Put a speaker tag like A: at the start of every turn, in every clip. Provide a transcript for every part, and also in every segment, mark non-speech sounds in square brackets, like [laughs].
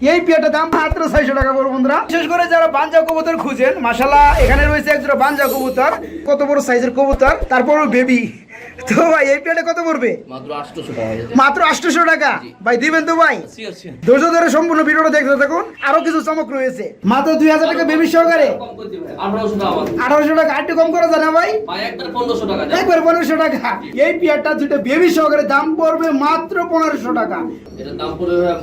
A: এই পেয়ারটা দাম মাত্র ছয়শো টাকা বড় বন্ধুরা। বিশেষ করে যারা বাঞ্জা কবুতর খুঁজেন মাসালা এখানে রয়েছে একজন বাঞ্জা কবুতর। কত বড় সাইজের কবুতর? তারপর বেবি তো ভাই এই পেয়ারটা কত পড়বে?
B: মাত্র আটশোশো টাকা
A: ভাই দিবেন তো ভাই. ধৈর্য ধরে সম্পূর্ণ ভিডিওটা দেখতে থাকুন। আরও কিছু চমক রয়েছে। মাত্র দুই হাজার টাকা বেবি সহকারে?
B: কম করে দিবে। 1800 টাকা মাত্র।
A: আঠারোশো টাকা? আটটু কম করা যায় না ভাই?
B: ভাই একবার 1500 টাকা দেন।
A: একবার পনেরোশো টাকা। এই পেয়ারটা দুটো বেবি সহকারে দাম পড়বে মাত্র পনেরোশো টাকা।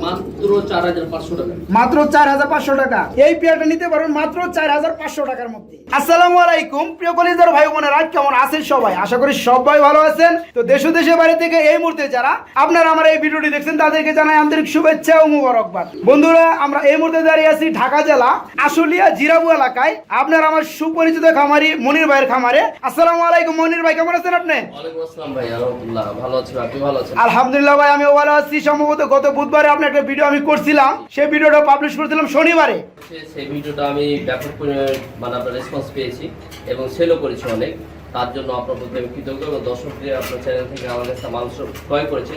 B: মাত্র 4500 টাকা।
A: মাত্র চার হাজার পাঁচশো টাকা। এই পেয়ারটা নিতে পারবেন মাত্র চার হাজার পাঁচশো টাকার মধ্যে। আসসালামু আলাইকুম। প্রিয় কলিজার ভাই বোনেরা কেমন আছেন সবাই? আশা করি সবাই ভালো আছেন? তো দেশ দেশের বাইরে থেকে এই মুহূর্তে যারা আপনারা আমার এই ভিডিওটি দেখছেন তাদেরকে জানাই আন্তরিক শুভেচ্ছা ও মুবারকবাদ। বন্ধুরা আমরা এই মুহূর্তে দাঁড়িয়ে আছি ঢাকা জেলা আশুলিয়া জিরাবু এলাকায়। আপনার আমার সুপরিচিত খামারি মনির ভাইয়ের খামারে। আসসালামু আলাইকুম মনির ভাই কেমন আছেন আপনি?
B: ওয়ালাইকুম আসসালাম ভাই, আলহামদুলিল্লাহ। ভালো আছি, আপনি ভালো আছেন?
A: আলহামদুলিল্লাহ ভাই আমি ভালো আছি। সম্ভবত গত বুধবারে আপনার একটা ভিডিও আমি করছিলাম। সেই ভিডিওটা পাবলিশ করেছিলাম শনিবারে।
B: সেই ভিডিওটা আমি ব্যাপক মানে রেসপন্স পেয়েছি এবং সেলও করেছি অনেক। তার জন্য আপনার প্রতি আমি কৃতজ্ঞ এবং দর্শকদের আপনার চ্যানেল থেকে আমার কাছে মানুষ ক্রয় করেছে।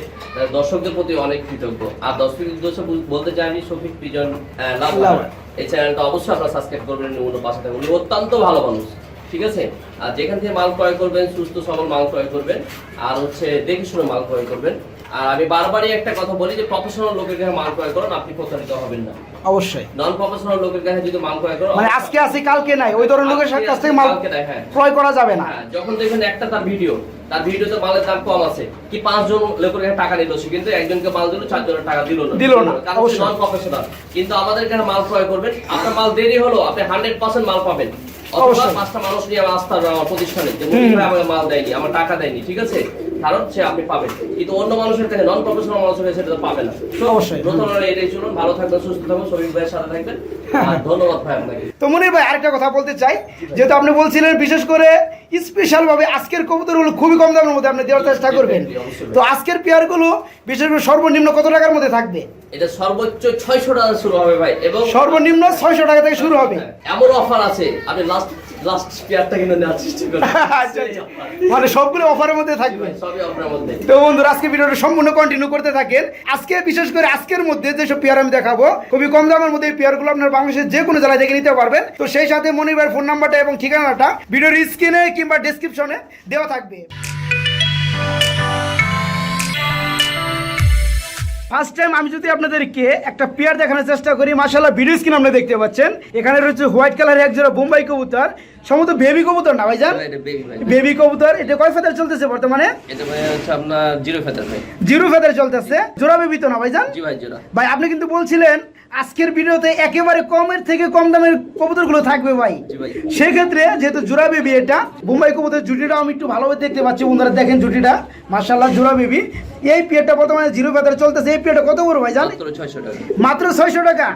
B: দর্শকদের প্রতি অনেক কৃতজ্ঞ। আর দর্শকের উদ্দেশ্যে বলতে চাইনি Shafiq prison pigeon love
A: Lover।
B: এই চ্যানেলটা অবশ্যই আপনারা সাবস্ক্রাইব করবেন উনি পাশে থাকবেন। উনি অত্যন্ত ভালো মানুষ ঠিক আছে? আর যেখান থেকে মাল ক্রয় করবেন সুস্থ সবল মাল ক্রয় করবেন। আর হচ্ছে দেখে শুনে মাল ক্রয় করবেন। আর আমি বারবারই একটা কথা বলি যে প্রফেশনাল লোকের কাছে মাল ক্রয় করুন আপনি প্রতারিত হবেন না।
A: অবশ্যই।
B: নন প্রফেশনাল লোকের কাছে যদি মাল ক্রয় করো
A: মানে আজকে আছে কালকে নাই ওই ধরনের লোকের কাছ থেকে মাল
B: হ্যাঁ।
A: ক্রয় করা যাবে না।
B: হ্যাঁ, যখন দেখবেন একটা তার ভিডিও তার ভিডিওতে মালের দাম কম আছে কি পাঁচজন লোকের কাছে টাকা নিল কিন্তু একজনকে মাল দিল চারজনের টাকা দিল না।
A: দিল না, অবশ্যই।
B: নন প্রফেশনাল কিন্তু আমাদের কাছে মাল ক্রয় করবেন আপনার মাল দেরি হলো আপনি হান্ড্রেড পার্সেন্ট মাল পাবেন। অথবা পাঁচটা মানুষ নিয়ে আমার আস্থা আমার প্রতিষ্ঠানে যে আমাকে মাল দেয়নি আমার টাকা দেয়নি ঠিক আছে? কারণ সে আপনি পাবেন। কিন্তু অন্য মানুষের কাছে নন প্রফেশনাল মানুষের কাছে সেটা তো পাবে না।
A: অবশ্যই।
B: নতুন এটাই চলুন ভালো থাকবেন সুস্থ থাকবেন শরীর ভাইয়ের সাথে থাকবেন। আর ধন্যবাদ ভাই আপনাকে।
A: তো মনির ভাই আরেকটা কথা বলতে চাই। যেহেতু আপনি বলছিলেন বিশেষ করে স্পেশাল ভাবে আজকের কবুতরগুলো খুবই কম দামের মধ্যে আপনি দেওয়ার চেষ্টা করবেন। তো আজকের পেয়ারগুলো বিশেষ করে সর্বনিম্ন কত টাকার মধ্যে থাকবে?
B: এটা সর্বোচ্চ ছয়শো টাকা শুরু হবে ভাই এবং
A: সর্বনিম্ন ছয়শো টাকা থেকে শুরু হবে।
B: এমন অফার আছে আপনি লাস্ট লাস্ট পেয়ারটা কিনে নেওয়ার চেষ্টা করুন
A: আচ্ছা, আচ্ছা। মানে সবগুলো অফারের মধ্যে থাকবে।
B: সবই অফারের মধ্যে।
A: তো বন্ধুরা আজকে ভিডিওটা সম্পূর্ণ কন্টিনিউ করতে থাকেন। আজকে বিশেষ করে আজকের মধ্যে যেসব পেয়ার আমি দেখাবো খুবই কম দামের মধ্যে এই পেয়ারগুলো আপনার বাংলাদেশের যে কোনো জেলায় দেখে নিতে পারবেন। তো সেই সাথে মনির ভাইয়ের ফোন নাম্বারটা এবং ঠিকানাটা ভিডিওর স্ক্রিনে কিংবা ডেসক্রিপশনে দেওয়া থাকবে। ফার্স্ট টাইম আমি যদি আপনাদেরকে একটা পেয়ার দেখানোর চেষ্টা করি মাশাআল্লাহ ভিডিও স্ক্রিন আপনি দেখতে পাচ্ছেন। এখানে রয়েছে হোয়াইট কালারের এক জোড়া বোম্বাই কবুতর। সম্ভবত বেবি কবুতর না ভাইজান। বেবি কবুতর এটা কয় ফেদার চলতেছে বর্তমানে?
B: এটা ভাই হচ্ছে আপনার জিরো ফেদার ভাই।
A: জিরো ফেদার চলতেছে। জোড়া বেবি তো না ভাইজান?
B: জি ভাই জোড়া।
A: ভাই আপনি কিন্তু বলছিলেন আজকের ভিডিওতে একেবারে কমের থেকে কম দামের কবুতরগুলো থাকবে ভাই। সেক্ষেত্রে যেহেতু জোড়া বেবি এটা বোম্বাই কবুতর জুটিটা আমি একটু ভালোভাবে দেখতে পাচ্ছি বন্ধুরা দেখেন জুটিটা। মার্শাল্লাহ জোড়া বেবি। এই পিয়ারটা বর্তমানে জিরো ফেদার চলতেছে। এই পিয়ারটা কত বড় ভাই জান
B: মাত্র ছয়শো টাকা।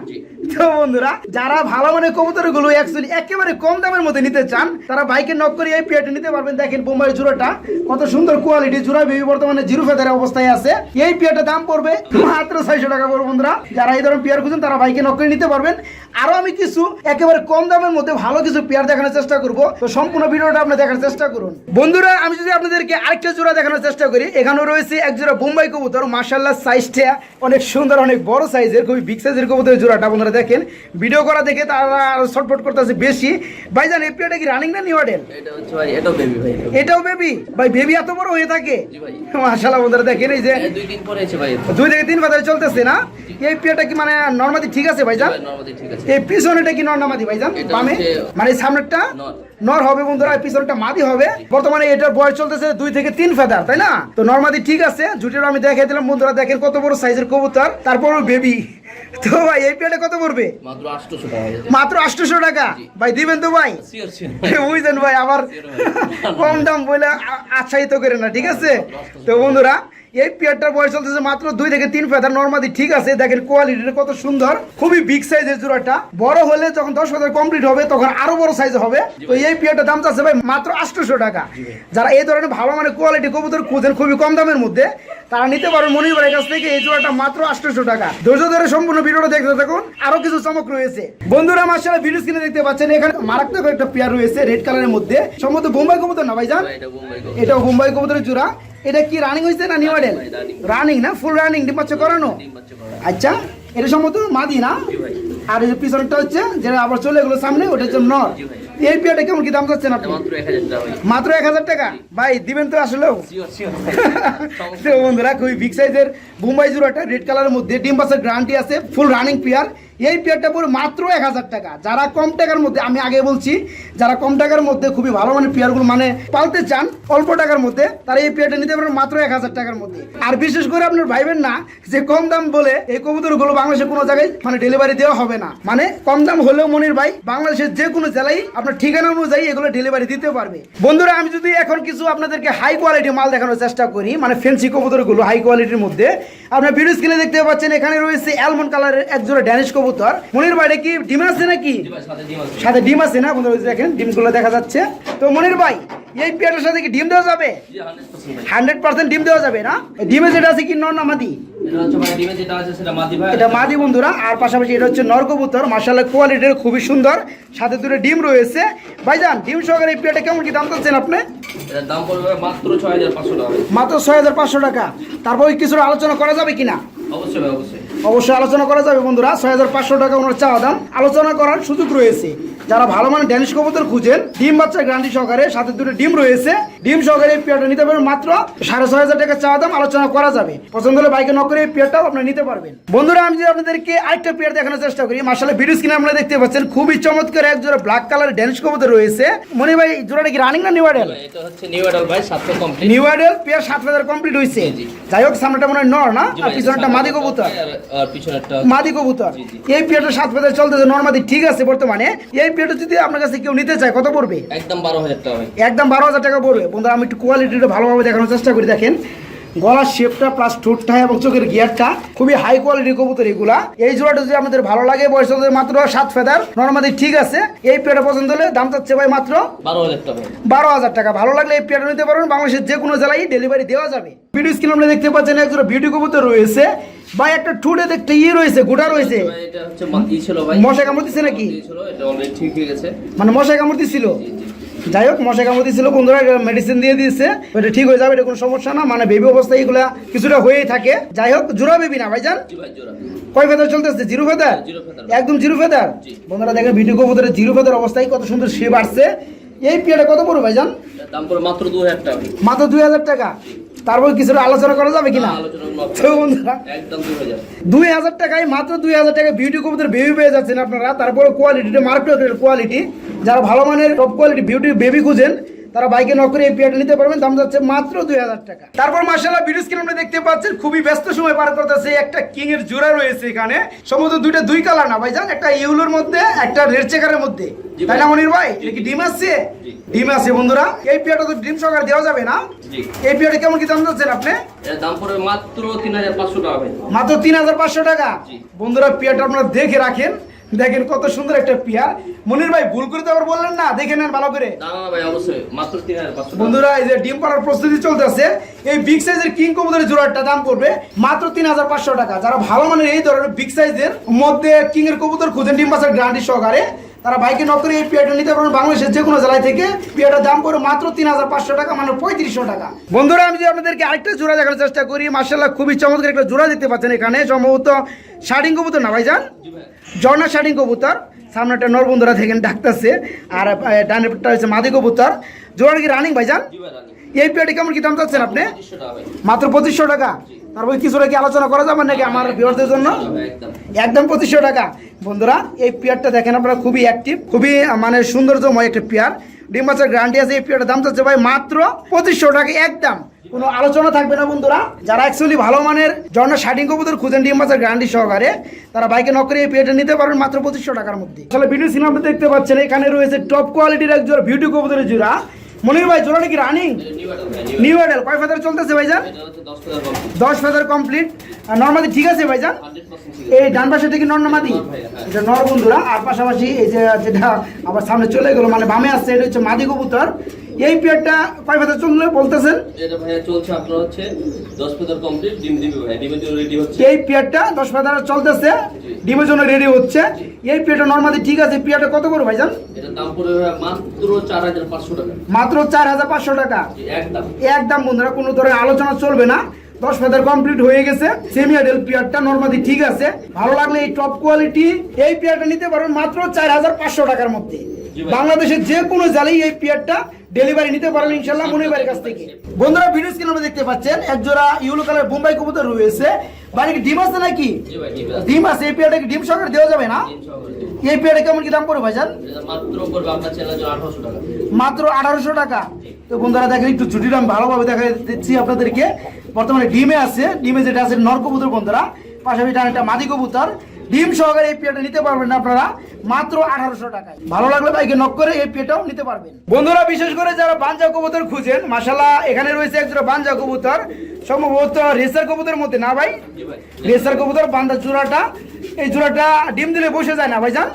A: তো বন্ধুরা যারা ভালো মানের কবুতরগুলো অ্যাকচুয়ালি একেবারে কম দামের মধ্যে নিতে চান তারা বাইকে নক করে এই পেয়ারটা নিতে পারবেন। দেখেন বোম্বাই জুড়োটা কত সুন্দর কোয়ালিটি জুড়া বেবি বর্তমানে জিরো ফেদারের অবস্থায় আছে। এই পেয়ারটা দাম পড়বে মাত্র ছয়শো টাকা পড়বে বন্ধুরা। যারা এই ধরনের পেয়ার খুঁজেন তারা বাইকে নক করে নিতে পারবেন। আরও আমি কিছু একেবারে কম দামের মধ্যে ভালো কিছু পেয়ার দেখানোর চেষ্টা করব। তো সম্পূর্ণ ভিডিওটা আপনি দেখার চেষ্টা করুন। বন্ধুরা আমি যদি আপনাদেরকে আরেকটা জোড়া দেখানোর চেষ্টা করি এখানেও রয়েছে এক জোড়া বোম্বাই কবুতর। মার্শাল্লাহ সাইজটা অনেক সুন্দর অনেক বড় সাইজের খুবই বিগ সাইজের কবুতরের জোড়াটা বন্ধুরা দেখেন। ভিডিও করা দেখে তারা শর্টফট করতেছে বেশি। ভাইজান এই পেয়ারটা কি রানিং না নিউ মডেল
B: এটা হচ্ছে ভাই এটাও বেবি ভাই
A: এটাও। বেবি ভাই বেবি এত বড় হয়ে থাকে?
B: জি ভাই।
A: মার্শাল্লাহ বন্ধুরা দেখেন এই যে
B: দুই ভাই।
A: থেকে তিন বাজারে চলতেছে না? এই পেয়ারটা কি মানে নর্মালি ঠিক আছে ভাইজান?
B: নর্মালি ঠিক আছে।
A: এই পিছনেটা কি নর না মাদি ভাইজান? বামে? মানে সামনেরটা?
B: নর।
A: হবে বন্ধুরা পিছনটা মাদি হবে। বর্তমানে এটার বয়স চলতেছে দুই থেকে তিন ফেদার তাই না? তো নর্মাদি ঠিক আছে জুটির আমি দেখাই দিলাম। বন্ধুরা দেখেন কত বড় সাইজের কবুতর তারপরও বেবি তো ভাই এই পেয়ারটা কত পড়বে?
B: মাত্র আটশোশো টাকা।
A: মাত্র আটশোশো টাকা? ভাই দিবেন তো ভাই? [laughs] বুঝলেন ভাই। আবার [laughs] কম দাম বলে আচ্ছায়িত করে না ঠিক আছে? তো বন্ধুরা এই পেয়ারটার বয়স চলতেছে মাত্র দুই থেকে তিন ফেদার। নর্মালি ঠিক আছে দেখেন কোয়ালিটিটা কত সুন্দর। খুবই বিগ সাইজের জোড়াটা। বড় হলে যখন দশ ফেদার কমপ্লিট হবে তখন আরও বড় সাইজ হবে। তো এই পেয়ারটার দাম চাচ্ছে ভাই মাত্র আটশোশো টাকা। যারা এই ধরনের ভালো মানে কোয়ালিটি কবুতর খুঁজেন খুবই কম দামের মধ্যে তারা নিতে পারবেন মনির ভাইয়ের কাছ থেকে এই জোড়াটা মাত্র আটশোশো টাকা। ধৈর্য ধরে সম্পূর্ণ ভিডিওটা দেখতে থাকুন। আরও কিছু চমক রয়েছে। বন্ধুরা মাসালা ভিডিও স্ক্রিনে দেখতে পাচ্ছেন এখানে মারাত্মক একটা পেয়ার রয়েছে রেড কালারের মধ্যে। সম্ভবত বোম্বাই কবুতর না ভাইজান?
B: ভাই এটা বোম্বাই গো
A: এটা বোম্বাই কবুতরের জোড়া। এটা কি রানিং হয়েছে না নিউ মডেল রানিং না? ফুল রানিং ডিম বাচ্চা করানো। আচ্ছা এটা সম্ভবত মাদি না? আর এই পিছনটা হচ্ছে যেটা আবার চলে গেলো সামনে ওটা হচ্ছে নর। এই পেয়ারটা কেমন কি দাম চাচ্ছেন না
B: মাত্র এক হাজার টাকা ভাই।
A: দিবেন তো আসলেও? [laughs] [laughs] বন্ধুরা খুবই বিগ সাইজের বোম্বাই একটা রেড কালারের মধ্যে ডিম পাসের গ্যারান্টি আছে ফুল রানিং পেয়ার। এই পেয়ারটা পুরো মাত্র এক হাজার টাকা। যারা কম টাকার মধ্যে, আমি আগে বলছি, যারা কম টাকার মধ্যে খুবই ভালো মানের পেয়ারগুলো মানে পালতে চান, অল্প টাকার মধ্যে, তারা এই পেয়ারটা নিতে পারেন মাত্র এক হাজার টাকার মধ্যে। আর বিশেষ করে আপনার ভাইবেন না, যে কম দাম বলে এই কবুতরগুলো বাংলাদেশে কোনো জায়গায় মানে ডেলিভারি দেওয়া হবে না। মানে কম দাম হলেও মনির ভাই, বাংলাদেশের যে কোনো জেলায়, আপনার ঠিকানা অনুযায়ী এগুলো ডেলিভারি দিতে পারবে। বন্ধুরা, আমি যদি এখন কিছু আপনাদেরকে হাই কোয়ালিটি মাল দেখানোর চেষ্টা করি মানে ফেন্সি কবুতরগুলো হাই কোয়ালিটির মধ্যে, আপনার ভিডিও স্ক্রিনে দেখতে পাচ্ছেন, এখানে রয়েছে অ্যালমন্ড কালারের এক জোড়া ড্যানিশ মনির ভাই কি ডিম আছে নাকি?
B: সাথে ডিম আছে।
A: না? বন্ধুরা দেখেন ডিমগুলো দেখা যাচ্ছে। তো মনির ভাই এই পেয়ারটার সাথে কি ডিম দেওয়া যাবে?
B: হান্ড্রেড পার্সেন্ট ভাই।
A: ডিম দেওয়া যাবে না? ডিমে যেটা আছে কি নর না মাদি?
B: এটা ভাই মাদি ভাই।
A: বন্ধুরা আর পাশাপাশি এটা হচ্ছে নর কবুতর। মার্শাল্লাহ কোয়ালিটির খুবই সুন্দর। সাথে দুটো ডিম রয়েছে। ভাইজান ডিম সহকারে এই পেয়ারটা কেমন কি দাম চাচ্ছেন আপনি?
B: এটার দাম পড়বে ভাই মাত্র ছয় হাজার পাঁচশো টাকা ভাই।
A: মাত্র ছয় হাজার পাঁচশো টাকা। তারপর কিছুটা আলোচনা করা যাবে কিনা?
B: অবশ্যই অবশ্যই।
A: অবশ্যই আলোচনা করা যাবে বন্ধুরা। ছয় হাজার পাঁচশো টাকা ওনার চাওয়া দাম। আলোচনা করার সুযোগ রয়েছে। যারা ভালো মানে ড্যানিশ কবুতর খুঁজেন ডিম বাচ্চা গ্রান্টি সহকারে সাথে দুটো ডিম রয়েছে। ডিম সহকারে পেয়ারটা নিতে পারবেন মাত্র সাড়ে ছয় হাজার টাকা চাওয়া দাম আলোচনা করা যাবে। পছন্দ হলে বাইকে নক করে এই পেয়ারটাও আপনারা নিতে পারবেন। বন্ধুরা আমি যদি আপনাদেরকে আরেকটা পেয়ার দেখানোর চেষ্টা করি মাসালে ভিডিও স্ক্রিনে আপনারা দেখতে পাচ্ছেন খুবই চমৎকার এক জোড়া ব্ল্যাক কালার ড্যানিশ কবুতর রয়েছে। মনে ভাই জোড়াটা কি রানিং না নিউ আইডেল
B: এটা হচ্ছে নিউ অ্যাডাল ভাই সাতশো কমপ্লিট
A: নিউ আইডেল পেয়ার সাত হাজার কমপ্লিট হয়েছে যাই হোক সামনেটা মনে হয় নর না? আর পিছনটা মাদি কবুতর।
B: আর পিছনেরটা।
A: মাদি কবুতর। এই পেয়ারটা সাত পেয়ার চলতেছে নর্মাদি ঠিক আছে বর্তমানে। এই পেয়ারটা যদি আপনার কাছে কেউ নিতে চায় কত পড়বে?
B: একদম বারো হাজার টাকা
A: একদম বারো হাজার টাকা পড়বে। বন্ধুরা আমি একটু কোয়ালিটিটা ভালোভাবে দেখানোর চেষ্টা করি দেখেন। গলার শেপটা প্লাস ঠোঁটটা এবং চোখের গিয়ারটা খুবই হাই কোয়ালিটির কবুতর এগুলা। এই জোড়াটা যদি আমাদের ভালো লাগে বয়স মাত্র সাত ফেদার নর্মাদি ঠিক আছে। এই পেয়ারটা পছন্দ হলে দাম চাচ্ছে ভাই মাত্র
B: বারো হাজার টাকা
A: বারো হাজার টাকা। ভালো লাগলে এই পেয়ারটা নিতে পারবেন। বাংলাদেশের যে কোনো জেলায় ডেলিভারি দেওয়া যাবে। ভিডিও স্ক্রিন আমরা দেখতে পাচ্ছেন একজন বিউটি কবুতর রয়েছে। বা একটা ঠুটে দেখতে ইয়ে রয়েছে গোটা রয়েছে।
B: ভাই, ছিল ভাই।
A: মশা কামড় দিছে নাকি?
B: ছিল
A: মানে মশা কামড় দিছিল?
B: জি
A: যাই হোক মশা কামড় দিছিল বন্ধুরা মেডিসিন দিয়ে দিয়েছে। এটা ঠিক হয়ে যাবে এটা কোনো সমস্যা না। মানে বেবি অবস্থা এগুলা কিছুটা হয়েই থাকে। যাই হোক জোড়া বেবি না ভাইজান?
B: ভাই
A: কয় ফেদার চলতেছে? Zero feather. একদম জিরো ফেদার বন্ধুরা দেখেন ভিডিও কবুতরের জিরো ফেদার অবস্থায় কত সুন্দর শেপ আসছে। এই পেয়ারটা কত পড়বে ভাইজান?
B: দাম পড়ে মাত্র দু হাজার টাকা।
A: মাত্র দুই হাজার টাকা। তারপর কিছুটা আলোচনা করা যাবে কিনা?
B: মধ্যে
A: বন্ধুরা দুই হাজার টাকায় মাত্র দুই হাজার টাকায় বিউটি কবুতর বেবি পেয়ে যাচ্ছেন আপনারা। তারপরে কোয়ালিটিটা মার্কেটের কোয়ালিটি যারা ভালো মানের টপ কোয়ালিটি বিউটি বেবি খুঁজেন তারা বাইকে নক করে এই পেয়ারটা নিতে পারবেন দাম যাচ্ছে মাত্র দুই হাজার টাকা। তারপর মার্শাল্লাহ ভিডিও স্ক্রিন আপনি দেখতে পাচ্ছেন খুবই ব্যস্ত সময় পার করতেছে একটা কিং এর জোড়া রয়েছে এখানে। সম্ভবত দুইটা দুই কালার না ভাইজান একটা ইউলোর মধ্যে একটা রেড চেকারের মধ্যে। তাই। না মনির ভাই? এটা কি ডিম আসছে ডিম আছে বন্ধুরা। এই পেয়ারটা তো ডিম সহকারে দেওয়া যাবে না। এই পেয়ারটা কেমন কি দাম যাচ্ছেন আপনি?
B: দাম পড়বে মাত্র তিন হাজার পাঁচশো টাকা
A: মাত্র তিন হাজার পাঁচশো টাকা? বন্ধুরা পিয়ারটা আপনারা দেখে রাখেন। দেখেন কত সুন্দর একটা পিয়ার। মনির ভাই ভুল করে তো আবার বললেন না? দেখে নেন ভালো করে। বন্ধুরা এই যে ডিম পাড়ার প্রস্তুতি চলতেছে। এই বিগ সাইজের কিং কবুতরের জোড়াটা দাম পড়বে মাত্র তিন হাজার পাঁচশো টাকা। যারা ভালো মানের এই ধরনের বিগ সাইজের মধ্যে কিং এর কবুতর খুঁজেন ডিম পাশের গ্রান্ডি সহকারে তারা বাইকে নক করে এই পিয়ারটা নিতে পারবেন বাংলাদেশের যে কোনো জেলায় থেকে। পিয়ারটার দাম পড়বে মাত্র তিন হাজার পাঁচশো টাকা মানে পঁয়ত্রিশশো টাকা। বন্ধুরা আমি যে আপনাদেরকে আরেকটা জোড়া দেখানোর চেষ্টা করি মার্শাল্লাহ খুবই চমৎকার একটা জোড়া দেখতে পাচ্ছেন এখানে। সম্ভবত শার্টিং কবুতর না ভাইজান?
B: জি ভাই
A: ঝর্ণা শাড়ি কবুতর। সামনে একটা নর বন্ধুরা থেকে ডাকতেছে। আর ডানেরটা হচ্ছে মাদি কবুতর। জোড়া কি রানিং ভাইজান?
B: ভাই রানি
A: এই পেয়ারটি কেমন কি দাম চাচ্ছেন আপনি? মাত্র পঁচিশশো টাকা? তারপর কিছুটা কি আলোচনা করা যাবে নাকি আমার ভিউয়ারদের জন্য?
B: একদম
A: পঁচিশশো টাকা। বন্ধুরা, এই পেয়ারটা দেখেন আপনারা, খুবই অ্যাক্টিভ খুবই মানে সৌন্দর্যময় একটা পেয়ার। ডিম মাছের গ্যারান্টি আছে, এই পেয়ারটার দাম চাচ্ছে ভাই মাত্র পঁচিশশো টাকা, একদম। কোনো আলোচনা থাকবে না বন্ধুরা। যারা অ্যাকচুয়ালি ভালো মানের ঝর্ণা শার্টিং কবুতর খুঁজেন ডিম মাছের গ্যারান্টি সহকারে, তারা বাইকে নক করে এই পেয়ারটা নিতে পারবেন মাত্র পঁচিশশো টাকার মধ্যে। আসলে ভিডিও সিনেমা দেখতে পাচ্ছেন, এখানে রয়েছে টপ কোয়ালিটির এক জোড়া বিউটি কবুতরের জোড়া। মনির ভাই জোড়াটা নাকি রানিং?
B: নিউ অ্যাডাল
A: কয় ফেদার চলতেছে ভাইজান?
B: দশ
A: ফেদার কমপ্লিট নর্মাদি ঠিক আছে ভাইজান? এই ডান পাশে থেকে
B: নর্মাদি।
A: এটা নর বন্ধুরা। আর পাশাপাশি এই যে যেটা আবার সামনে চলে গেলো মানে বামে আসছে, এটা হচ্ছে মাদি কবুতর। এই পেয়ারটা কয় ফেদার চললে বলতেছেন?
B: এটা ভাইয়া চলছে আপনার হচ্ছে দশ ফেদার কমপ্লিট ডিম দিবি ভাই ডিমের জন্য রেডি হচ্ছে।
A: এই পেয়ারটা দশ ফেদার চলতেছে ডিমের জন্য রেডি হচ্ছে। এই পেয়ারটা নর্মালি ঠিক আছে পেয়ারটা কত করে ভাইজান?
B: এটার দাম পড়বে মাত্র চার হাজার পাঁচশো টাকা।
A: মাত্র হাজার
B: একদম।
A: একদম বন্ধুরা কোনো ধরনের আলোচনা চলবে না। দশ ফেদার কমপ্লিট হয়ে গেছে সেমি আইডেল পেয়ারটা নর্মালি ঠিক আছে। ভালো লাগলে এই টপ কোয়ালিটি এই পেয়ারটা নিতে পারবেন মাত্র চার হাজার পাঁচশো টাকার মধ্যে। বাংলাদেশের যে কোনো জালেই এই পেয়ারটা ডেলিভারি নিতে পারবেন ইনশাল্লাহ মনির বাড়ির কাছ থেকে। বন্ধুরা ভিডিও স্ক্রিনে দেখতে পাচ্ছেন এক জোড়া ইউলো কালার বোম্বাই কবুতর রয়েছে। বাড়ি কি ডিম আছে নাকি? ডিম আছে। এই পেয়ারটা কি ডিম সহকারে দেওয়া যাবে না? এই পেয়ারটা কেমন কি দাম পড়বে ভাইজান?
B: মাত্র আঠারোশো টাকা।
A: মাত্র আঠারোশো টাকা। তো বন্ধুরা দেখেন একটু ছুটিটা আমি ভালোভাবে দেখা দিচ্ছি আপনাদেরকে। বর্তমানে ডিমে আছে ডিমে যেটা আছে নর কবুতর বন্ধুরা। পাশাপাশি একটা মাদি কবুতর। ডিম সহকারে এই পেয়ারটা নিতে পারবেন আপনারা, মাত্র আঠারোশো টাকায়। ভালো লাগলে বাইকে নক করে এই পেয়ারটাও নিতে পারবেন। বন্ধুরা, বিশেষ করে যারা বাঞ্জা কবুতর খুঁজেন মাসালা এখানে রয়েছে একজোড়া বাঞ্জা কবুতর, সম্ভবত রেসার কবুতরের মধ্যে, না ভাই? রেসার কবুতর, বান্দা জোড়াটা, এই জোড়াটা ডিম দিলে বসে যায় না ভাইজান?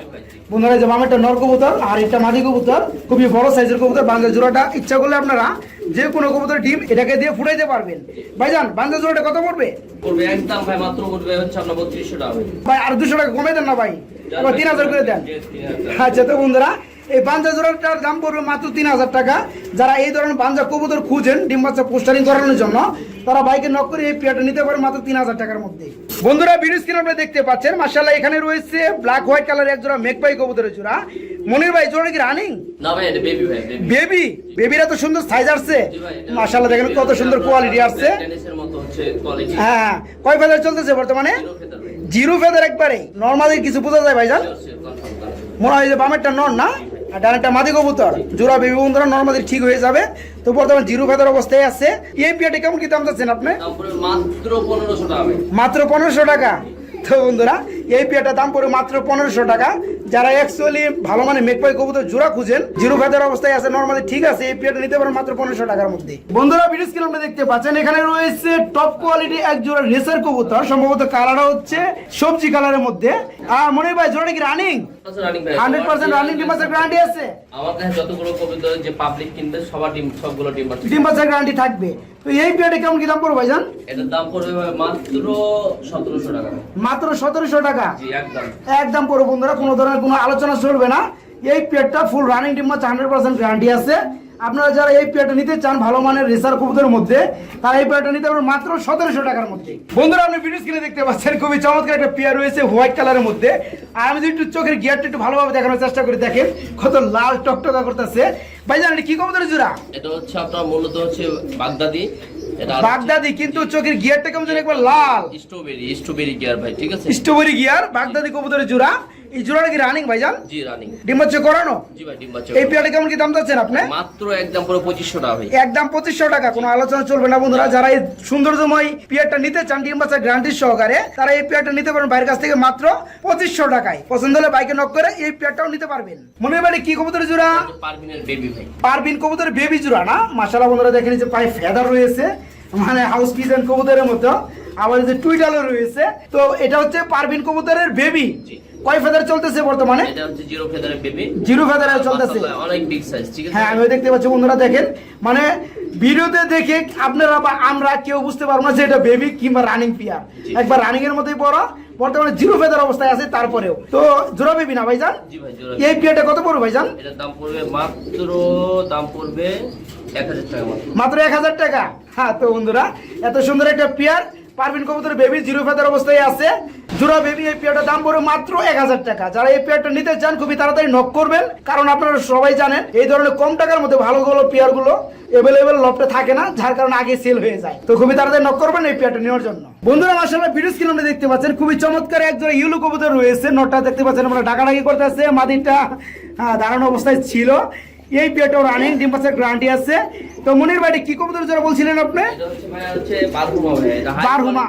A: বন্ধুরা যে মামেরটা নর কবুতর আর এটা মাদি কবুতর, খুবই বড় সাইজের কবুতর, বান্দা জোড়াটা, ইচ্ছা করলে আপনারা যে কোনো কবুতর ডিম এটাকে দিয়ে ফুটাইতে পারবেন। ভাইজান বান্দা জোড়াটা কত পড়বে?
B: পড়বে একদম ভাই মাত্র পড়বে হচ্ছে আপনার বত্রিশশো টাকা। ভাই
A: আর দুশো টাকা কমে দেন না ভাই। এবার তিন হাজার করে দেন। আচ্ছা তো বন্ধুরা এই বাঞ্জা জোড়াটার দাম পড়বে মাত্র তিন হাজার টাকা। যারা এই ধরনের বাঞ্জা কবুতর খুঁজেন ডিম বাচ্চা পোস্টারিং করানোর জন্য তারা বাইকে নক করে এই পেয়ারটা নিতে পারে মাত্র তিন হাজার টাকার মধ্যে। বন্ধুরা ভিডিও স্ক্রিন আপনারা দেখতে পাচ্ছেন। মার্শাল্লাহ এখানে রয়েছে ব্ল্যাক হোয়াইট কালার এক জোড়া মেঘপাই কবুতরের জোড়া। মনির ভাই জোড়া কি রানিং
B: না ভাই এটা বেবি ভাই বেবি
A: বেবি বেবিরা তো সুন্দর সাইজ আসছে। মার্শাল্লাহ দেখেন কত সুন্দর কোয়ালিটি আসছে।
B: টেনিসের মতো হচ্ছে কোয়ালিটি
A: হ্যাঁ কয় ফেদার চলতেছে বর্তমানে?
B: জিরো ফেদার
A: জিরো একবারে। নর্মালি কিছু বোঝা যায় ভাইজান? মনে হয় যে বামেরটা নর না? আর ডানেরটা মাদি কবুতর। জোড়া বেবি বন্ধুরা নর্মালি ঠিক হয়ে যাবে। তো বর্তমানে জিরো ফেদার অবস্থায় আছে। এই পিয়াটা কেমন কি দাম চাচ্ছেন আপনি?
B: মাত্র পনেরোশো টাকা
A: মাত্র পনেরোশো টাকা। তো বন্ধুরা এই পেয়াটার দাম পড়ে মাত্র পনেরোশো টাকা। যারা অ্যাকচুয়ালি ভালো মানে মেকপাই কবুতর জোড়া খুঁজেন জিরো ফেদার অবস্থায় আছে নর্মালি ঠিক আছে এই পেয়ারটা নিতে পারেন মাত্র পনেরোশো টাকার মধ্যে। বন্ধুরা ভিডিও স্ক্রিন আপনি দেখতে পাচ্ছেন এখানে রয়েছে টপ কোয়ালিটি এক জোড়া রেসার কবুতর সম্ভবত কালারটা হচ্ছে সবজি কালারের মধ্যে। আর মনে হয় ভাই জোড়া কি running
B: running
A: hundred percent running ডিম গ্যারান্টি আছে?
B: আমার কাছে যতগুলো কবিতা যে পাবলিক কিনবে সবার ডিম সবগুলো ডিম পাচ্ছে
A: গ্যারান্টি থাকবে। তো এই পেয়ারটা কেমন কি দাম পড়বে ভাইজান?
B: এটার দাম পড়বে মাত্র সতেরোশো টাকা।
A: মাত্র সতেরোশো টাকা?
B: জি একদম।
A: একদম পড়ো বন্ধুরা কোনো ধরনের কোনো আলোচনা চলবে না। এই পেয়ারটা ফুল রানিং ডিম মাছ হান্ড্রেড পার্সেন্ট গ্যারান্টি আছে। আপনারা যারা এই পেয়ারটা নিতে চান ভালো মানের রেসার কবুতরের মধ্যে তারা এই পেয়ারটা নিতে পারবেন মাত্র সতেরোশো টাকার মধ্যে। বন্ধুরা আপনি ভিডিও স্ক্রিনে দেখতে পাচ্ছেন খুবই চমৎকার একটা পেয়ার রয়েছে হোয়াইট কালারের মধ্যে। আর আমি যদি একটু চোখের গিয়ারটা একটু ভালোভাবে দেখানোর চেষ্টা করি দেখেন কত লাল টকটকা করতেছে। ভাই জানেন কি কবুতরের জোড়া?
B: এটা হচ্ছে আপনার মূলত হচ্ছে বাগদাদি। এটা
A: বাগদাদি কিন্তু চোখের গিয়ারটা কেমন একবার লাল।
B: স্ট্রবেরি স্ট্রবেরি গিয়ার ভাই ঠিক আছে?
A: স্ট্রবেরি গিয়ার বাগদাদি কবুতরের জোড়া। এই জোড়াটা কি রানিং ভাইজান?
B: জি রানিং
A: ডিম হচ্ছে করানো?
B: জি ভাই ডিম বাচ্চা
A: এই পেয়ারটা কেমন কি দাম চাচ্ছেন আপনি?
B: মাত্র একদম পুরো টাকা ভাই।
A: একদম পঁচিশশো টাকা কোনো আলোচনা চলবে না বন্ধুরা। যারা এই সৌন্দর্যময় পিয়ারটা নিতে চান ডিম বাচ্চা সহকারে তারা এই পিয়ারটা নিতে পারেন বাইরের কাছ থেকে মাত্র পঁচিশশো টাকায়। পছন্দ হলে বাইকে নক করে এই পিয়ারটাও নিতে পারবেন। মনে বাড়ি কি কবুতর জোড়া?
B: পারভিনের বেবি ভাই।
A: পারবিন কবুতর বেবি জোড়া না? মাসালা বন্ধুরা দেখেন যে পায়ে ফেদার রয়েছে। মানে হাউস পিজন কবুতরের মতো। আবার যে টুইটালও রয়েছে। তো এটা হচ্ছে পারবিন কবুতরের বেবি। কয় ফেদার চলতেছে বর্তমানে?
B: এটা হচ্ছে জিরো ফেদারের বেবি।
A: জিরো ফেদার চলতেছে।
B: অনেক বিগ সাইজ ঠিক আছে?
A: হ্যাঁ আমি দেখতে পাচ্ছি বন্ধুরা দেখেন। মানে ভিডিওতে দেখে আপনারা বা আমরা কেউ বুঝতে পারব না যে এটা বেবি কিংবা রানিং পিয়ার একবার রানিং এর মধ্যেই বড় বর্তমানে জিরো ফেদার অবস্থায় আছে তারপরেও। তো জোড়া বেবি না ভাইজান? এই পিয়ারটা কত পড়বে ভাইজান?
B: এটার দাম পড়বে মাত্র দাম পড়বে মাত্র।
A: মাত্র এক হাজার টাকা। হ্যাঁ তো বন্ধুরা এত সুন্দর একটা পেয়ার পারবিন কবুতর বেবি জিরো ফেদার অবস্থায় আছে। জোড়া বেবি এই পেয়ারটার দাম পড়বে মাত্র এক হাজার টাকা। যারা এই পেয়ারটা নিতে চান খুবই তাড়াতাড়ি নক করবেন। কারণ আপনারা সবাই জানেন এই ধরনের কম টাকার মধ্যে ভালোগুলো পেয়ারগুলো এভেলেবেল লফটে থাকে না যার কারণে আগে সেল হয়ে যায়। তো খুবই তাড়াতাড়ি নক করবেন এই পেয়ারটা নেওয়ার জন্য। বন্ধুরা মাসাল্লাহ ভিডিও স্ক্রিন আমরা দেখতে পাচ্ছেন খুবই চমৎকার একজন ইউলো কবুতর রয়েছে। নটটা দেখতে পাচ্ছেন আমরা ডাকাডাকি করতেছে। মাদিনটা হ্যাঁ, দাঁড়ানো অবস্থায় ছিল। এই পেয়ারটাও রানিং ডিম পাসের গ্যারান্টি আছে। তো মনির ভাই কি কবুতর যারা বলছিলেন আপনি?
B: এটা হচ্ছে ভাই হচ্ছে বারহুমা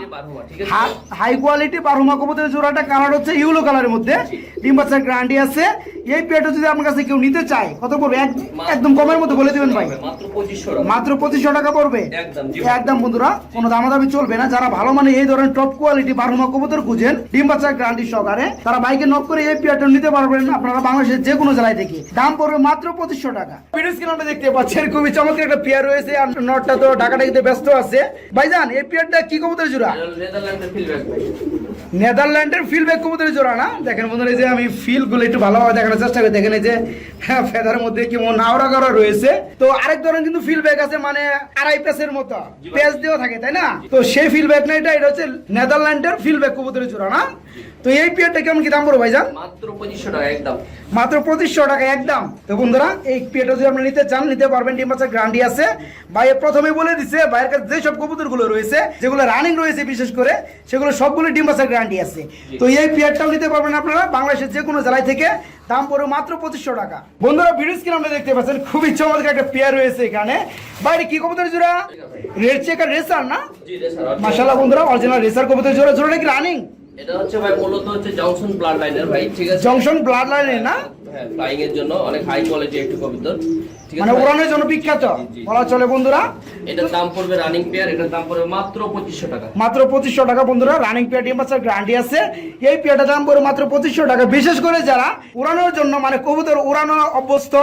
A: হাই কোয়ালিটি বারহুমা। কবুতরের জোড়াটা কালার হচ্ছে ইউলো কালারের মধ্যে। ডিম বাচ্চার গ্যারান্টি আছে। এই পেয়ারটা যদি আপনার কাছে কেউ নিতে চায় কত পড়বে? একদম কমের মধ্যে বলে দিবেন ভাই।
B: মাত্র পঁচিশশো টাকা।
A: মাত্র পড়বে।
B: একদম,
A: বন্ধুরা কোনো দামাদামি চলবে না। যারা ভালো মানে এই ধরনের টপ কোয়ালিটি বারহুমা কবুতর খুঁজেন ডিম বাচ্চার গ্যারান্টি সহকারে তারা বাইকে নক করে এই পেয়ারটা নিতে পারবেন আপনারা বাংলাদেশের যে কোনো জেলায় থেকে। দাম পড়বে মাত্র পঁচিশশো টাকা। ভিডিও স্ক্রিন দেখতে পাচ্ছেন খুবই চমৎকার একটা পেয়ার রয়েছে আর নটটা তো ঢাকাটাকিতে ব্যস্ত আছে। ভাইজান এই পেয়ারটা কি কবুতর জোড়া?
B: নেদারল্যান্ডের
A: ফিল ব্যাগ কবুতরের জোড়া না? দেখেন বন্ধুরা যে আমি ফিলগুলো একটু ভালোভাবে দেখানোর চেষ্টা করি। দেখেন এই যে হ্যাঁ, ফেদার মধ্যে কি নাওড়া করা রয়েছে। তো আরেক ধরনের কিন্তু ফিল ব্যাগ আছে মানে আড়াই পেসের মতো। পেস দেওয়া থাকে তাই না? তো সেই ফিল ব্যাগ না এটা এটা হচ্ছে নেদারল্যান্ডের ফিল ব্যাগ কবুতরের জোড়া না? তো এই পিয়ারটা কেমন কি দাম পড়বে ভাইজান?
B: মাত্র পঁচিশশো টাকা একদম।
A: মাত্র পঁচিশশো টাকা একদম। তো বন্ধুরা এই পেটা যদি আপনি নিতে চান নিতে পারবেন ডিম বাচ্চার গ্যারান্টি আছে। ভাই প্রথমে বলে দিছে ভাইয়ের কাছে যেসব কবুতরগুলো রয়েছে যেগুলো রানিং রয়েছে বিশেষ করে সেগুলো সবগুলো ডিম বাচ্চার গ্যারান্টি আছে। তো এই পেয়ারটাও নিতে পারবেন আপনারা বাংলাদেশের যে কোনো জেলায় থেকে। দাম পড়বে মাত্র পঁচিশশো টাকা। বন্ধুরা ভিডিও স্ক্রিন আপনি দেখতে পাচ্ছেন খুবই চমৎকার একটা পেয়ার রয়েছে এখানে। বাইরে কি কবুতর জোড়া? রেড চেকার রেসার না? মাশাল্লাহ বন্ধুরা অরিজিনাল রেসার কবুতর জোড়া জোড়াটা কি রানিং
B: এটা হচ্ছে ভাই মূলত হচ্ছে জংশন ব্লাড লাইনের ভাই ঠিক আছে?
A: জংশন ব্লাড লাইনের না?
B: হ্যাঁ ফ্লাইং এর জন্য অনেক হাই কোয়ালিটি একটু কবিতর।
A: মানে? উড়ানোর জন্য বিখ্যাত। বলা চলে বন্ধুরা।
B: এটার দাম পড়বে রানিং পেয়ার এটার দাম পড়বে মাত্র পঁচিশশো টাকা।
A: মাত্র পঁচিশশো টাকা বন্ধুরা রানিং পেয়ার ডিম বাচ্চার গ্যারান্টি আছে। এই পেয়ারটার দাম পড়ে মাত্র পঁচিশশো টাকা। বিশেষ করে যারা উড়ানোর জন্য মানে কবুতর উড়ানো অভ্যস্ত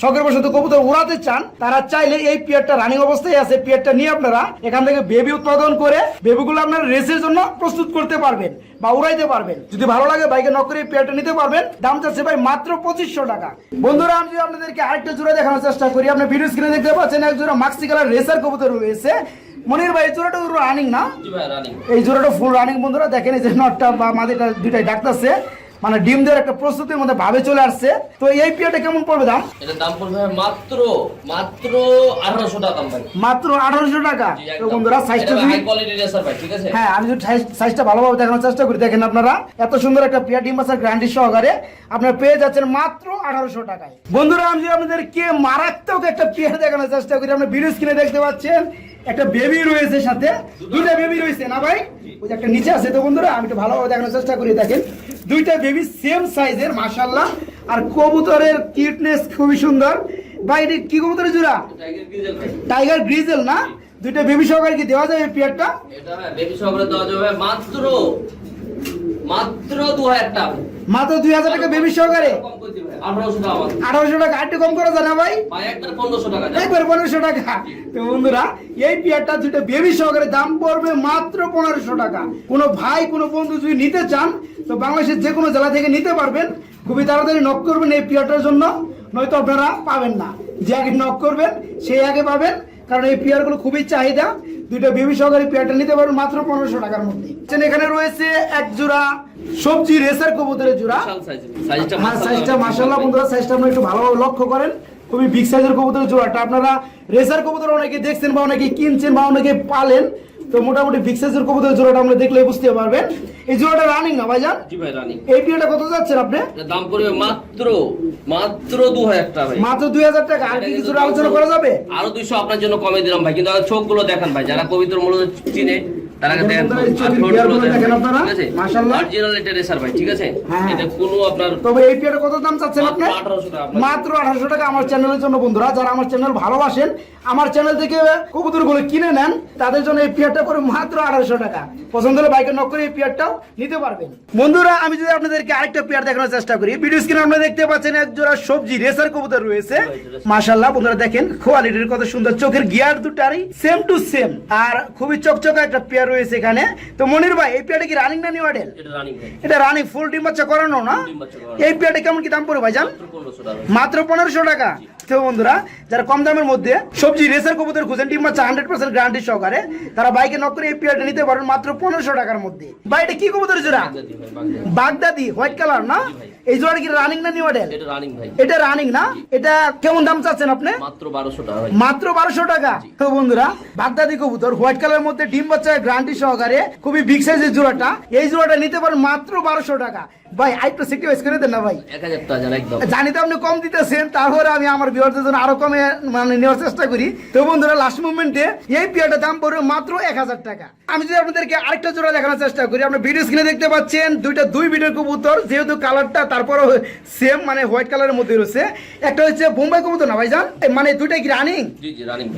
A: শখের বসত কবুতর উড়াতে চান তারা চাইলে এই পেয়ারটা রানিং অবস্থায় আছে। পেয়ারটা নিয়ে আপনারা এখান থেকে বেবি উৎপাদন করে বেবিগুলো আপনারা রেসের জন্য প্রস্তুত করতে পারবেন বা উড়াইতে পারবেন। যদি ভালো লাগে বাইকে নক করে পেয়ারটা নিতে পারবেন। দাম চাচ্ছে ভাই মাত্র পঁচিশশো টাকা। বন্ধুরা আমি যদি আপনাদেরকে আরেকটা জোড়া দেখানোর চেষ্টা করি আপনি ভিডিও স্ক্রিনে দেখতে পাচ্ছেন এক জোড়া মাক্সি কালার রেসার কবুতর রয়েছে। মনির ভাই এই জোড়াটা রানিং না? এই জোড়াটা ফুল রানিং বন্ধুরা দেখেন এই যে নটটা বা মাদিটা দুইটাই ডাকতেছে। মানে ডিম দেওয়ার একটা প্রস্তুতির মধ্যে ভাবে চলে আসছে। তো এই পিয়াটা কেমন পড়বে দাম?
B: দাম পড়বে মাত্র মাত্র আঠারোশো টাকা ভাই।
A: মাত্র আঠারোশো টাকা? তো বন্ধুরা সাইজটা
B: হাই কোয়ালিটি রেসার ভাই ঠিক আছে?
A: হ্যাঁ আমি যদি সাইজটা ভালোভাবে দেখানোর চেষ্টা করি দেখেন আপনারা এত সুন্দর একটা পিয়া ডিম বাসার গ্যারান্টি সহকারে। আপনারা পেয়ে যাচ্ছেন মাত্র আঠারোশো টাকায়। বন্ধুরা আমি যদি আপনাদেরকে মারাত্মক একটা পেয়ার দেখানোর চেষ্টা করি আপনি ভিডিও স্ক্রিনে দেখতে পাচ্ছেন একটা বেবি রয়েছে সাথে। দুইটা বেবি রয়েছে না ভাই? ওই একটা নিচে আছে তো বন্ধুরা আমি একটু ভালোভাবে দেখানোর চেষ্টা করি দেখেন। দুইটা বেবি সেম সাইজের মাশাল্লাহ আর কবুতরের কিউটনেস খুবই সুন্দর। ভাই এটা কি কবুতরের জোড়া?
B: টাইগার গ্রিজেল
A: না? দুইটা বেবি সহকারে কি দেওয়া যাবে পেয়ারটা?
B: এটা বেবি সহকারে দেওয়া যাবে মাত্র মাত্র দু হাজার টাকা।
A: মাত্র দুই হাজার টাকা বেবি সহকারে?
B: আঠারোশো টাকা
A: একটু কম করা যায় না ভাই।
B: পনেরোশো টাকা
A: একবার পনেরোশো টাকা। তো বন্ধুরা এই পেয়ারটা দুটো বেবি সহকারে দাম পড়বে মাত্র পনেরোশো টাকা। কোনো ভাই কোনো বন্ধু যদি নিতে চান তো বাংলাদেশের যে কোনো জেলা থেকে নিতে পারবেন। খুবই তাড়াতাড়ি নক করবেন এই পেয়ারটার জন্য নয়তো আপনারা পাবেন না। যে আগে নক করবেন সেই আগে পাবেন। কারণ এই পেয়ারগুলো খুবই চাহিদা। দুইটা বেবি সহকারী পেয়ারটা নিতে পারবেন মাত্র পনেরোশো টাকার মধ্যে। এখানে রয়েছে এক জোড়া সবজি রেসার কবুতরের জোড়া। হ্যাঁ
B: মাশাআল্লাহ।
A: সাইজটা মাসাল্লাহ বন্ধুরা সাইজটা আপনারা একটু ভালোভাবে লক্ষ্য করেন। খুবই বিগ সাইজের কবুতরের জোড়াটা। আপনারা রেসার কবুতর অনেকে দেখছেন বা অনেকে কিনছেন বা অনেকে পালেন তো মোটামুটি বিগ সাইজের কবুতরের জোড়াটা আমরা দেখলে বুঝতে পারবেন। এই জোড়াটা রানিং না ভাইজান?
B: জি ভাই রানিং
A: এই পিয়াটা কত যাচ্ছেন আপনি?
B: দাম পড়বে মাত্র মাত্র দু হাজার টাকা ভাই।
A: মাত্র দুই হাজার টাকা। আর কি কিছু আলোচনা করা যাবে?
B: আরও দুইশো আপনার জন্য কমে দিলাম ভাই কিন্তু চোখগুলো দেখান ভাই যারা কবিতর মূলত চিনে তারা
A: দেখেন
B: দেখেন
A: বন্ধুরা, এই
B: আর
A: চোখের
B: ঠোঁট
A: গিয়ারগুলো
B: গুলো
A: দেখেন
B: দেখেন,
A: আপনারা। মাশাআল্লাহ।
B: অরিজিনাল এটা রেসার ভাই ঠিক আছে?
A: হ্যাঁ।
B: এটা কোনো আপনার
A: তবে এই পিয়াটা কত দাম চাচ্ছেন আপনি?
B: 1800 টাকা
A: মাত্র আঠারোশো টাকা আমার চ্যানেলের জন্য বন্ধুরা যারা আমার চ্যানেল ভালোবাসেন আমার চ্যানেল থেকে কবুতরগুলো কিনে নেন তাদের জন্য এই পিয়ারটা করে মাত্র আঠারোশো টাকা। পছন্দ হলে বাইকে নক করে এই পিয়ারটাও নিতে পারবেন। বন্ধুরা আমি যদি আপনাদেরকে আরেকটা পেয়ার দেখানোর চেষ্টা করি ভিডিও স্ক্রিনে আপনারা দেখতে পাচ্ছেন এক জোড়া সবজি রেসার কবুতর রয়েছে। মাশাল্লাহ বন্ধুরা দেখেন কোয়ালিটির কত সুন্দর চোখের গিয়ার দুটারই সেম টু সেম আর খুবই চকচকা একটা পেয়ার রয়েছে এখানে। তো মনির ভাই এই পেয়ারটা কি রানিং না নিউ মডেল
B: এটা রানিং
A: ফুল ডিম বাচ্চা করানো না? এই পেয়ারটা কেমন কি দাম পড়বে
B: ভাই জান
A: মাত্র পনেরোশো টাকা। তো বন্ধুরা যারা কম দামের মধ্যে সবজি রেসার কবুতর খুঁজেন ডিম মাছ হান্ড্রেড পার্সেন্ট গ্যারান্টি সহকারে তারা বাইকে নক করে এই পেয়ারটা নিতে পারবেন মাত্র পনেরোশো টাকার মধ্যে। ভাই এটা কি কবুতর জোড়া?
B: বাগদাদি
A: হোয়াইট কালার না? এই কি রানিং না নিউ মডেল
B: এটা রানিং ভাই।
A: এটা রানিং না? এটা কেমন দাম চাচ্ছেন আপনি?
B: মাত্র বারোশো টাকা
A: মাত্র বারোশো টাকা। তো বন্ধুরা বাগদাদি কবুতর হোয়াইট কালার মধ্যে ডিম বাচ্চা গ্যারান্টি সহকারে খুবই বিগ সাইজের জোড়াটা। এই জোড়াটা নিতে পারেন মাত্র বারোশো টাকা। ভাই আরেকটু সিক্রিফাইস করে দেন না ভাই।
B: এক হাজার টাকা জান একদম।
A: জানি তো আপনি কম দিতেছেন তারপরে আমি আমার বিয়ারদের জন্য আরও কমে মানে নেওয়ার চেষ্টা করি। তো বন্ধুরা লাস্ট মুভমেন্টে এই পিয়ারটার দাম পড়বে মাত্র এক হাজার টাকা। আমি যদি আপনাদেরকে আরেকটা জোড়া দেখানোর চেষ্টা করি আপনার ভিডিও স্ক্রিনে দেখতে পাচ্ছেন দুইটা দুই ভিডিও কবুতর যেহেতু কালারটা তারপরও সেম মানে হোয়াইট কালারের মধ্যে রয়েছে। একটা হচ্ছে বোম্বাই কবুতর না ভাইজান? মানে দুইটাই কি রানিং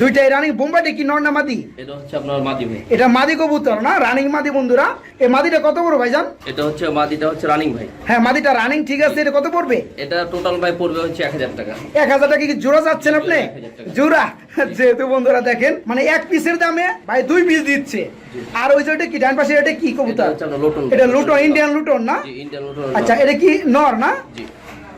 A: দুইটাই রানিং বোম্বাইটা কি নর না মাদি?
B: এটা হচ্ছে আপনার মাদি ভাই।
A: এটা মাদি কবুতর না রানিং মাদি বন্ধুরা? এই মাদিটা কত বড় ভাইজান?
B: এটা হচ্ছে মাদিটা হচ্ছে রানিং ভাই।
A: হ্যাঁ মাদিটা রানিং ঠিক আছে এটা কত পড়বে?
B: এটা টোটাল ভাই পড়বে হচ্ছে এক হাজার টাকা।
A: এক হাজার টাকা কি জোড়া যাচ্ছেন আপনি? জোড়া। যেহেতু বন্ধুরা দেখেন মানে এক পিসের দামে ভাই দুই পিস দিচ্ছে। আর ওই যে ওটা কি ডান পাশে এটা কি
B: কবিতা
A: কবুতর? এটা লুটন ইন্ডিয়ান লুটন না? আচ্ছা এটা কি নর না?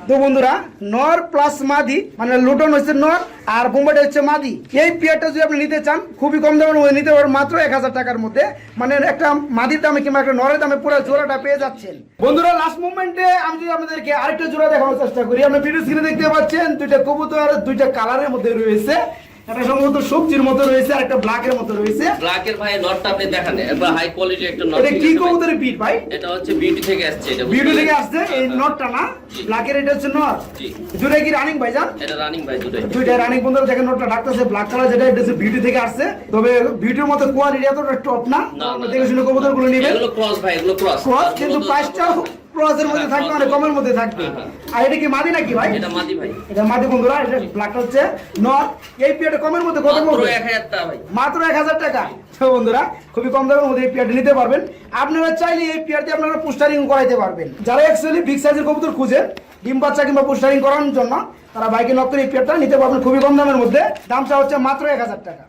A: তো বন্ধুরা, নর প্লাস মাদি মানে লুটন হচ্ছে নর আর বোম্বাইটা হচ্ছে মাদি। এই পেয়ারটা যদি আপনি নিতে চান, খুবই কম মধ্যে নিতে পারেন মাত্র এক হাজার টাকার মধ্যে। মানে একটা মাদির দামে কিংবা একটা নরের দামে পুরো জোড়াটা পেয়ে যাচ্ছেন। বন্ধুরা লাস্ট মুভমেন্টে আমি যদি আপনাদেরকে আরেকটা জোড়া দেখানোর চেষ্টা করি, আপনি ভিডিও স্ক্রিনে দেখতে পাচ্ছেন, দুইটা কবুতর, দুইটা কালারের মধ্যে রয়েছে। একটা সম্ভবত সবজির মতো রয়েছে আর একটা ব্ল্যাকের মতো রয়েছে।
B: ব্ল্যাকের ভাই নটটা আপনি দেখান। একবার হাই কোয়ালিটি একটা নট
A: এটা কি কবুতরের বিট ভাই?
B: এটা হচ্ছে বিউটি থেকে আসছে এটা
A: থেকে আসছে এই নটটা না? ব্ল্যাকের এটা হচ্ছে নট? কি রানিং ভাই যান
B: এটা রানিং ভাই দুটোই
A: দুইটা রানিং বন্ধুরা দেখেন নোটটা ডাকতেছে ব্ল্যাক কালার যেটা এটা বিউটি থেকে আসছে। তবে বিউটির মতো কোয়ালিটি এতটা টপ না? দেখে শুনে কবুতরগুলো নেবেন।
B: এগুলো ক্রস ভাই এগুলো ক্রস
A: ক্রস কিন্তু ক্রসের মধ্যে থাকবে মানে কমের মধ্যে থাকবে।
B: হ্যাঁ, হ্যাঁ।
A: আর এটা কি মাদি নাকি ভাই?
B: এটা মাদি ভাই।
A: এটা মাদি বন্ধুরা এটা ব্ল্যাক হচ্ছে নট এই পিয়াটা কমের মধ্যে কত
B: মাত্র
A: পড়বে
B: এক হাজার টাকা ভাই।
A: মাত্র এক হাজার টাকা। তো বন্ধুরা খুবই কম দামের মধ্যে এই পেয়ারটি নিতে পারবেন। আপনারা চাইলে এই পেয়ারটি আপনারা পোস্টারিং করাইতে পারবেন। যারা অ্যাকচুয়ালি বিগ সাইজের কবুতর খুঁজেন ডিম বাচ্চা কিংবা পোস্টারিং করানোর জন্য তারা বাইকে নক করে এই পেয়ারটা নিতে পারবেন খুবই কম দামের মধ্যে। দামটা হচ্ছে মাত্র এক হাজার টাকা।